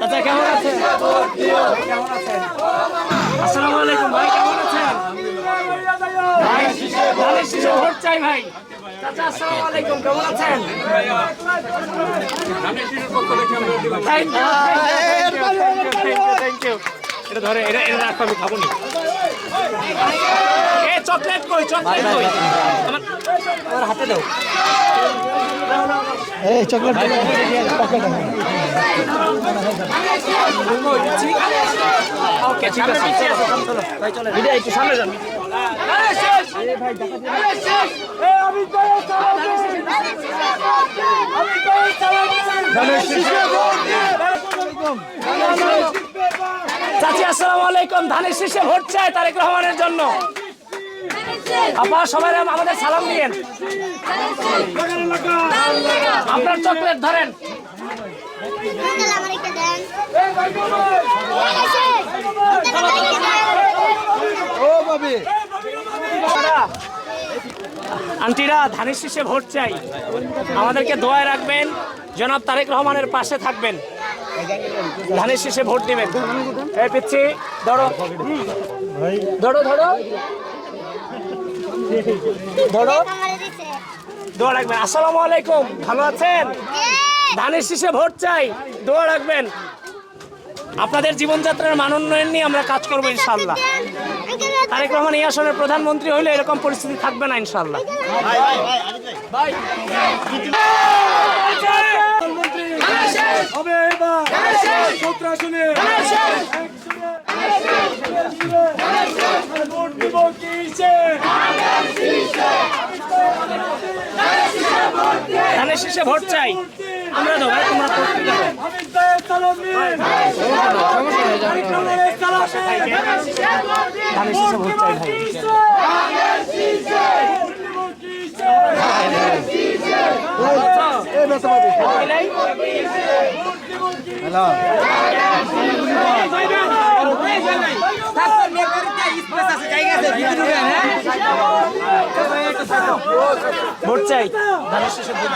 চাচা কেমন আছেন? কেমন আছেন আসসালামু আলাইকুম ভাই কেমন আছেন? ভাই ধানের শীষে ভোট চাই ভাই। চাচা আসসালামু আলাইকুম কেমন আছেন? থ্যাংক ইউ থ্যাংক ইউ এটা ধরে এটা এটা রাখো আমি খাব না। এ চকলেট কই চকলেট কই? আমার আমার হাতে দাও। এই চকলেট ওকে ঠিক আছে চলো চলো ভাই চলো ভিডিও একটু সামনে যান। চাচি, আসসালামু আলাইকুম। ধানের শীষে ভোট চাই তারেক রহমানের জন্য। আপা, সবাই আমাদের সালাম দিয়েন। আপনার চকলেট ধরেন। আন্টিরা, ধানের শীষে ভোট চাই। আমাদেরকে দোয়ায় রাখবেন। জনাব তারেক রহমানের পাশে থাকবেন। ধানের শীষে ভোট দিবেন এই পিচ্ছি ধরো ধরো ধরো ধরো দোয়া রাখবেন আসসালামু আলাইকুম ভালো আছেন ধানের শীষে ভোট চাই দোয়া রাখবেন আপনাদের জীবনযাত্রার মান উন্নয়ন নিয়ে আমরা কাজ করব ইনশাল্লাহ তারেক রহমান এই আসনের প্রধানমন্ত্রী হইলে এরকম পরিস্থিতি থাকবে না ইনশাল্লাহ হবে এবার। সন্ত্রাসনে ভোট দিব কিসে ধানের শীষে ভোট চাই। আমরা দেবো ভাই, তোমরা দিন সালামে ধানের শীষে ভোট চাই ভাই? ভোট চাই। ধানের শেষে ভোট